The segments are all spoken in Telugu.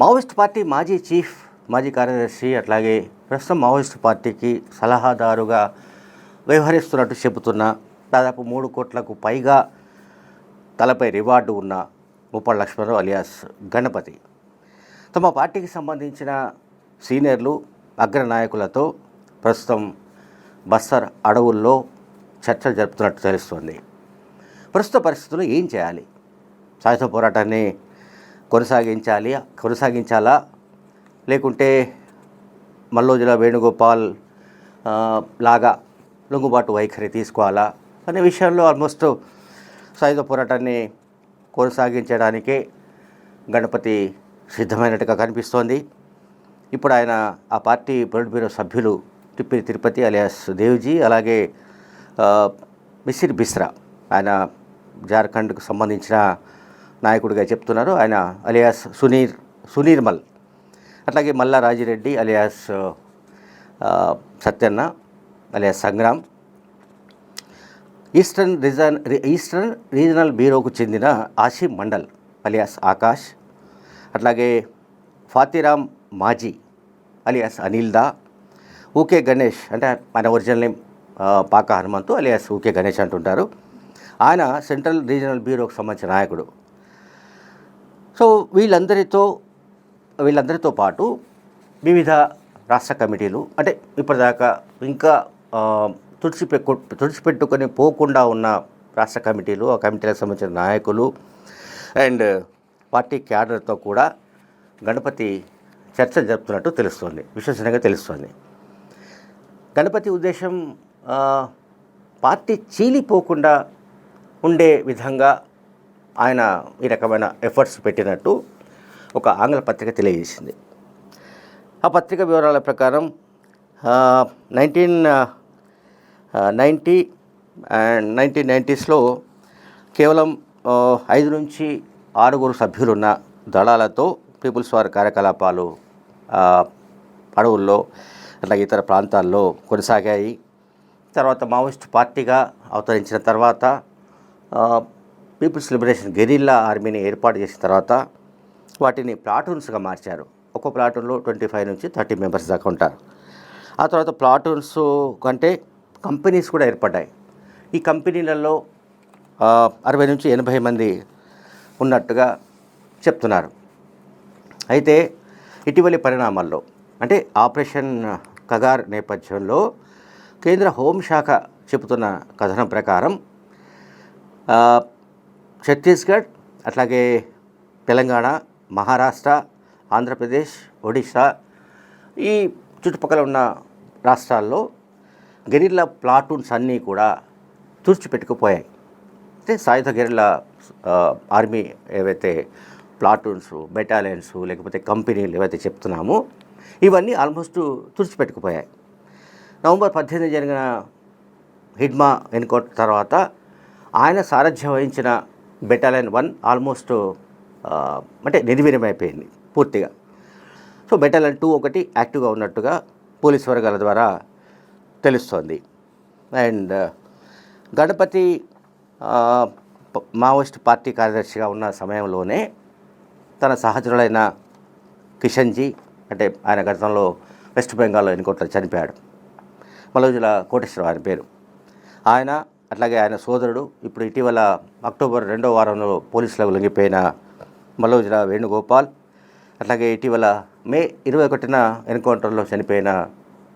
మావోయిస్ట్ పార్టీ మాజీ చీఫ్ మాజీ కార్యదర్శి అట్లాగే ప్రస్తుతం మావోయిస్ట్ పార్టీకి సలహాదారుగా వ్యవహరిస్తున్నట్టు చెబుతున్న దాదాపు మూడు కోట్లకు పైగా తలపై రివార్డు ఉన్న ముప్పటి లక్ష్మణరావు అలియాస్ గణపతి. తమ పార్టీకి సంబంధించిన సీనియర్లు అగ్రనాయకులతో ప్రస్తుతం బస్తర్ అడవుల్లో చర్చలు జరుపుతున్నట్టు తెలుస్తోంది. ప్రస్తుత పరిస్థితుల్లో ఏం చేయాలి? సాయుధ పోరాటాన్ని కొనసాగించాలి కొనసాగించాలా? లేకుంటే మల్లోజుల వేణుగోపాల్ లాగా లొంగుబాటు వైఖరి తీసుకోవాలా? అనే విషయంలో ఆల్మోస్ట్ సాయుధ పోరాటాన్ని కొనసాగించడానికే గణపతి సిద్ధమైనట్టుగా కనిపిస్తోంది. ఇప్పుడు ఆయన ఆ పార్టీ పొలిట్ బ్యూరో సభ్యులు తిప్పి తిరుపతి అలియాస్ దేవ్జీ అలాగే ఆ, మిసిర్ బిస్రా ఆయన జార్ఖండ్కు సంబంధించిన నాయకుడిగా చెప్తున్నారు. ఆయన అలియాస్ సునీర్ సునీర్మల్. అట్లాగే Malla Rajireddy alias Satyanna alias Sangram. Eastern region eastern regional బ్యూరోకు చెందిన ఆసిఫ్ మండల్ అలియాస్ ఆకాష్. అట్లాగే ఫాతిరామ్ మాజీ అలియాస్ అనిల్ దా. ఊకే గణేష్ అంటే ఆయన ఒరిజినల్ నేమ్ పాక హనుమంతు అలియాస్ ఊకే గణేష్ అంటుంటారు. ఆయన సెంట్రల్ రీజనల్ బ్యూరోకు సంబంధించిన నాయకుడు. సో వీళ్ళందరితో వీళ్ళందరితో పాటు వివిధ రాష్ట్ర కమిటీలు అంటే ఇప్పటిదాకా ఇంకా ఆ, తుడిచిపెక్కు తుడిచిపెట్టుకొని పోకుండా ఉన్న రాష్ట్ర కమిటీలు ఆ కమిటీలకు సంబంధించిన నాయకులు అండ్ పార్టీ క్యాడర్తో కూడా గణపతి చర్చ జరుపుతున్నట్టు తెలుస్తోంది విశ్వసనీయంగా తెలుస్తోంది. గణపతి ఉద్దేశం పార్టీ చీలిపోకుండా ఉండే విధంగా ఆయన ఈ రకమైన ఎఫర్ట్స్ పెట్టినట్టు ఒక ఆంగ్ల పత్రిక తెలియజేసింది. ఆ పత్రిక వివరాల ప్రకారం నైన్టీన్ నైంటీ అండ్ నైన్టీన్ నైంటీస్లో కేవలం ఐదు నుంచి ఆరుగురు సభ్యులున్న దళాలతో పీపుల్స్ వార్ కార్యకలాపాలు అడవుల్లో అట్లాగే ఇతర ప్రాంతాల్లో కొనసాగాయి. తర్వాత మావోయిస్ట్ పార్టీగా అవతరించిన తర్వాత పీపుల్స్ లిబరేషన్ గెరిల్లా ఆర్మీని ఏర్పాటు చేసిన తర్వాత వాటిని ప్లాటూన్స్గా మార్చారు. ఒక్కో ప్లాటూన్లో ట్వంటీ ఫైవ్ నుంచి థర్టీ మెంబర్స్ దాకా ఉంటారు. ఆ తర్వాత ప్లాటూన్స్ కంటే కంపెనీస్ కూడా ఏర్పడ్డాయి. ఈ కంపెనీలలో అరవై నుంచి ఎనభై మంది ఉన్నట్టుగా చెప్తున్నారు. అయితే ఇటీవలి పరిణామాల్లో అంటే ఆపరేషన్ కగార్ నేపథ్యంలో కేంద్ర హోంశాఖ చెబుతున్న కథనం ప్రకారం ఛత్తీస్గఢ్ అట్లాగే తెలంగాణ మహారాష్ట్ర ఆంధ్రప్రదేశ్ ఒడిశా ఈ చుట్టుపక్కల ఉన్న రాష్ట్రాల్లో గెరిల్లా ప్లాటూన్స్ అన్నీ కూడా తుడిచిపెట్టుకుపోయాయి. అంటే సాయుధ గెరిల్లా ఆర్మీ ఏవైతే ప్లాటూన్స్ బెటాలియన్స్ లేకపోతే కంపెనీలు ఏవైతే చెప్తున్నామో ఇవన్నీ ఆల్మోస్ట్ తుడిచిపెట్టుకుపోయాయి. నవంబర్ పద్దెనిమిది జరిగిన హిడ్మా ఎన్కౌంటర్ తర్వాత ఆయన సారథ్యం వహించిన బెటాలియన్ వన్ ఆల్మోస్ట్ అంటే నిర్వీర్యమైపోయింది పూర్తిగా. సో బెటాలియన్ టూ ఒకటి యాక్టివ్గా ఉన్నట్టుగా పోలీస్ వర్గాల ద్వారా తెలుస్తోంది. అండ్ గణపతి మావోయిస్ట్ పార్టీ కార్యదర్శిగా ఉన్న సమయంలోనే తన సహచరులైన కిషన్జీ అంటే ఆయన గతంలో వెస్ట్ బెంగాల్లో ఎన్నికోట్లో చనిపోయాడు. మలోజుల కోటేశ్వరరావు ఆయన పేరు. ఆయన అట్లాగే ఆయన సోదరుడు ఇప్పుడు ఇటీవల అక్టోబర్ రెండో వారంలో పోలీసులకు లొంగిపోయిన మల్లోజుల వేణుగోపాల్ అట్లాగే ఇటీవల మే ఇరవై ఒకటిన ఎన్కౌంటర్లో చనిపోయిన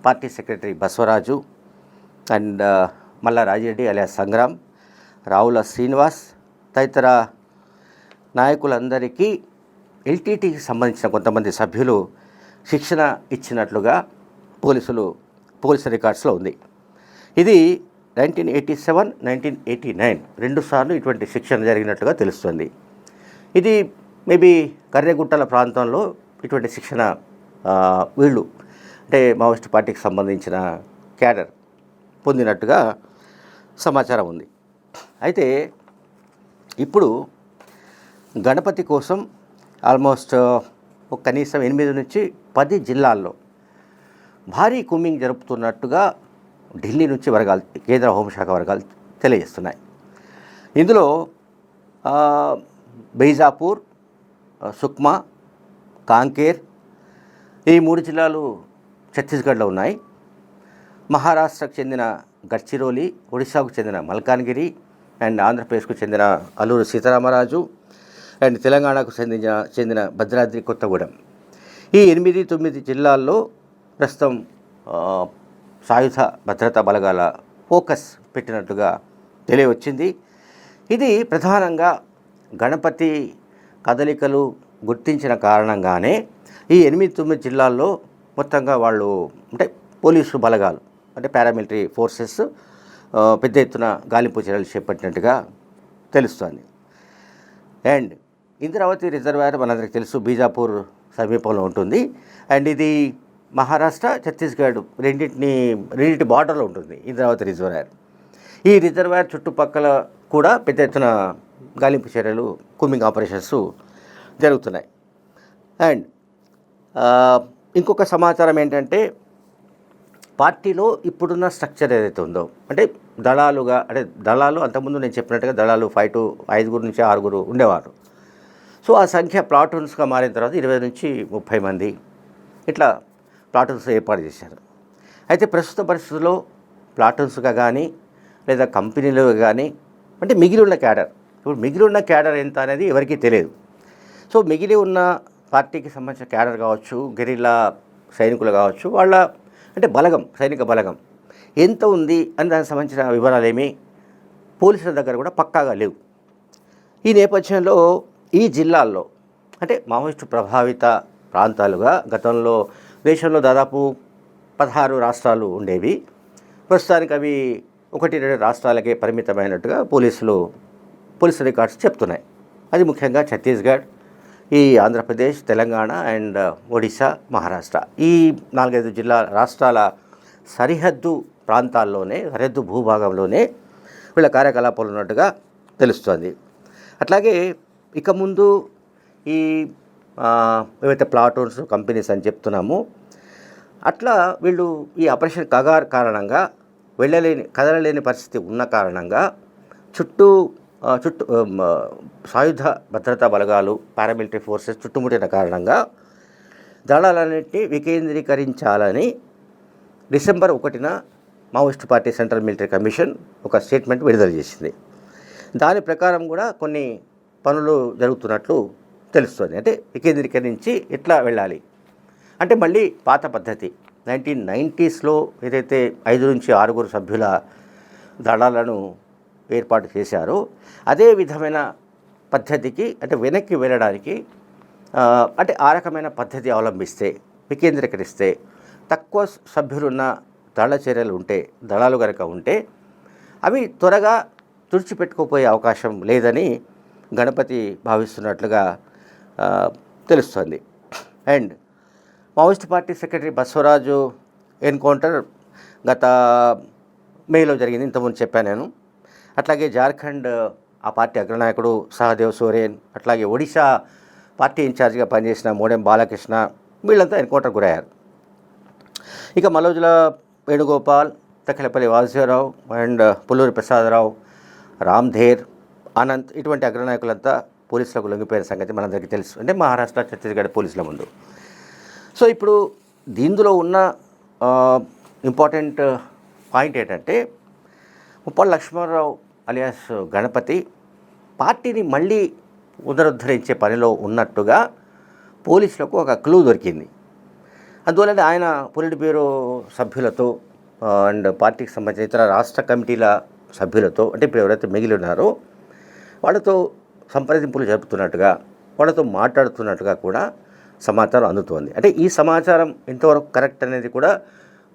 పార్టీ సెక్రటరీ బసవరాజు అండ్ మల్లా రాజిరెడ్డి అలియా సంగ్రామ్ రావుల శ్రీనివాస్ తదితర నాయకులందరికీ ఎల్టీటీకి సంబంధించిన కొంతమంది సభ్యులు శిక్షణ ఇచ్చినట్లుగా పోలీసులు పోలీసు రికార్డ్స్లో ఉంది. ఇది nineteen eighty seven nineteen eighty nine. రెండుసార్లు ఇటువంటి శిక్షణ జరిగినట్లుగా తెలుస్తుంది. ఇది మేబీ కర్రెగుట్టల ప్రాంతంలో ఇటువంటి శిక్షణ వీళ్ళు అంటే మావోయిస్ట్ పార్టీకి సంబంధించిన క్యాడర్ పొందినట్టుగా సమాచారం ఉంది. అయితే ఇప్పుడు గణపతి కోసం ఆల్మోస్ట్ కనీసం ఎనిమిది నుంచి పది జిల్లాల్లో భారీ కుమ్మింగ్ జరుపుతున్నట్టుగా ఢిల్లీ నుంచి వర్గాలు కేంద్ర హోంశాఖ వర్గాలు తెలియజేస్తున్నాయి. ఇందులో బైజాపూర్ సుక్మా కాంకేర్ ఈ మూడు జిల్లాలు ఛత్తీస్గఢ్లో ఉన్నాయి. మహారాష్ట్రకు చెందిన గడ్చిరోలి ఒడిశాకు చెందిన మల్కాన్గిరి అండ్ ఆంధ్రప్రదేశ్కు చెందిన అల్లూరు సీతారామరాజు అండ్ తెలంగాణకు చెందిన చెందిన భద్రాద్రి కొత్తగూడెం. ఈ ఎనిమిది తొమ్మిది జిల్లాల్లో ప్రస్తుతం సాయుధ భద్రతా బలగాల ఫోకస్ పెట్టినట్టుగా తెలియవచ్చింది. ఇది ప్రధానంగా గణపతి కదలికలు గుర్తించిన కారణంగానే ఈ ఎనిమిది తొమ్మిది జిల్లాల్లో మొత్తంగా వాళ్ళు అంటే పోలీసు బలగాలు అంటే పారామిలిటరీ ఫోర్సెస్ పెద్ద ఎత్తున గాలింపు చర్యలు చేపట్టినట్టుగా తెలుస్తోంది. అండ్ ఇంద్రావతి రిజర్వాయర్ మనందరికీ తెలుసు బీజాపూర్ సమీపంలో ఉంటుంది. అండ్ ఇది మహారాష్ట్ర ఛత్తీస్గఢ్ రెండింటిని రెండింటి బార్డర్లో ఉంటుంది ఇంద్రావతి రిజర్వాయర్. ఈ రిజర్వాయర్ చుట్టుపక్కల కూడా పెద్ద ఎత్తున గాలింపు చర్యలు కూమింగ్ ఆపరేషన్స్ జరుగుతున్నాయి. అండ్ ఇంకొక సమాచారం ఏంటంటే పార్టీలో ఇప్పుడున్న స్ట్రక్చర్ ఏదైతే ఉందో అంటే దళాలుగా అంటే దళాలు అంతకుముందు నేను చెప్పినట్టుగా దళాలు ఫైవ్ టు ఐదుగురు నుంచి ఆరుగురు ఉండేవారు. సో ఆ సంఖ్య ప్లాటూన్స్గా మారిన తర్వాత ఇరవై నుంచి ముప్పై మంది ఇట్లా ప్లాటూన్స్ ఏర్పాటు చేశారు. అయితే ప్రస్తుత పరిస్థితుల్లో ప్లాటూన్స్గా కానీ లేదా కంపెనీలుగా కానీ అంటే మిగిలి ఉన్న క్యాడర్ ఇప్పుడు మిగిలి ఉన్న క్యాడర్ ఎంత అనేది ఎవరికీ తెలియదు. సో మిగిలి ఉన్న పార్టీకి సంబంధించిన క్యాడర్ కావచ్చు గెరిల్లా సైనికులు కావచ్చు వాళ్ళ అంటే బలగం సైనిక బలగం ఎంత ఉంది అని దానికి సంబంధించిన వివరాలు ఏమి పోలీసుల దగ్గర కూడా పక్కాగా లేవు. ఈ నేపథ్యంలో ఈ జిల్లాల్లో అంటే మావోయిస్టు ప్రభావిత ప్రాంతాలుగా గతంలో దేశంలో దాదాపు పదహారు రాష్ట్రాలు ఉండేవి. ప్రస్తుతానికి అవి ఒకటి రెండు రాష్ట్రాలకే పరిమితమైనట్టుగా పోలీసులు పోలీసు రికార్డ్స్ చెప్తున్నాయి. అది ముఖ్యంగా ఛత్తీస్గఢ్ ఈ ఆంధ్రప్రదేశ్ తెలంగాణ అండ్ ఒడిశా మహారాష్ట్ర. ఈ నాలుగైదు జిల్లా రాష్ట్రాల సరిహద్దు ప్రాంతాల్లోనే సరిహద్దు భూభాగంలోనే వీళ్ళ కార్యకలాపాలు ఉన్నట్టుగా తెలుస్తోంది. అట్లాగే ఇక ముందు ఈ ఏవైతే ప్లాటూన్స్ కంపెనీస్ అని చెప్తున్నాము అట్లా వీళ్ళు ఈ ఆపరేషన్ కగార్ కారణంగా వెళ్ళలేని కదలలేని పరిస్థితి ఉన్న కారణంగా చుట్టూ చుట్టూ సాయుధ భద్రతా బలగాలు పారామిలిటరీ ఫోర్సెస్ చుట్టుముట్టిన కారణంగా దళాలన్నింటినీ వికేంద్రీకరించాలని డిసెంబర్ ఒకటిన Maoist party central military commission ఒక స్టేట్మెంట్ విడుదల చేసింది. దాని ప్రకారం కూడా కొన్ని పనులు జరుగుతున్నట్లు తెలుస్తుంది. అంటే వికేంద్రీకరించి ఎట్లా వెళ్ళాలి? అంటే మళ్ళీ పాత పద్ధతి. నైన్టీన్ నైంటీస్లో ఏదైతే ఐదు నుంచి ఆరుగురు సభ్యుల దళాలను ఏర్పాటు చేశారో అదే విధమైన పద్ధతికి అంటే వెనక్కి వెళ్ళడానికి అంటే ఆ రకమైన పద్ధతి అవలంబిస్తే వికేంద్రీకరిస్తే తక్కువ సభ్యులున్న దళ చర్యలు ఉంటే దళాలు కనుక ఉంటే అవి త్వరగా తుడిచిపెట్టుకోపోయే అవకాశం లేదని గణపతి భావిస్తున్నట్లుగా తెలుస్తుంది. And Maoist party secretary Basavaraju encounter గత మేలో జరిగింది. ఇంతకుముందు చెప్పాను నేను. అట్లాగే జార్ఖండ్ ఆ పార్టీ అగ్రనాయకుడు సహదేవ్ సోరేన్ అట్లాగే ఒడిశా పార్టీ ఇన్ఛార్జిగా పనిచేసిన మోడెం బాలకృష్ణ వీళ్ళంతా ఎన్కౌంటర్ గురయ్యారు. ఇక మలోజుల వేణుగోపాల్ తక్కలపల్లి వాసుదేవరావు అండ్ పుల్లూరి ప్రసాదరావు రామ్ధేర్ అనంత్ ఇటువంటి అగ్రనాయకులంతా పోలీసులకు లొంగిపోయిన సంగతి మనందరికీ తెలుసు. అంటే మహారాష్ట్ర ఛత్తీస్గఢ్ పోలీసుల ముందు. సో ఇప్పుడు దీనిలో ఉన్న ఇంపార్టెంట్ పాయింట్ ఏంటంటే ముప్పాళ్ళ లక్ష్మణరావు అలియాస్ గణపతి పార్టీని మళ్ళీ పునరుద్ధరించే పనిలో ఉన్నట్టుగా పోలీసులకు ఒక క్లూ దొరికింది. అందువల్ల ఆయన పొలిట్ బ్యూరో సభ్యులతో అండ్ పార్టీకి సంబంధించిన ఇతర రాష్ట్ర కమిటీల సభ్యులతో అంటే ఇప్పుడు ఎవరైతే మిగిలి ఉన్నారో వాళ్ళతో సంప్రదింపులు జరుపుతున్నట్టుగా వాళ్ళతో మాట్లాడుతున్నట్టుగా కూడా సమాచారం అందుతోంది. అంటే ఈ సమాచారం ఎంతవరకు కరెక్ట్ అనేది కూడా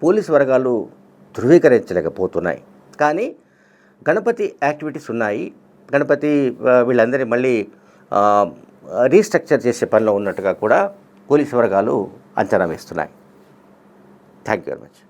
పోలీసు వర్గాలు ధృవీకరించలేకపోతున్నాయి. కానీ గణపతి యాక్టివిటీస్ ఉన్నాయి. గణపతి వీళ్ళందరినీ మళ్ళీ రీస్ట్రక్చర్ చేసే పనిలో ఉన్నట్టుగా కూడా పోలీసు వర్గాలు అంచనా వేస్తున్నాయి. Thank you very much.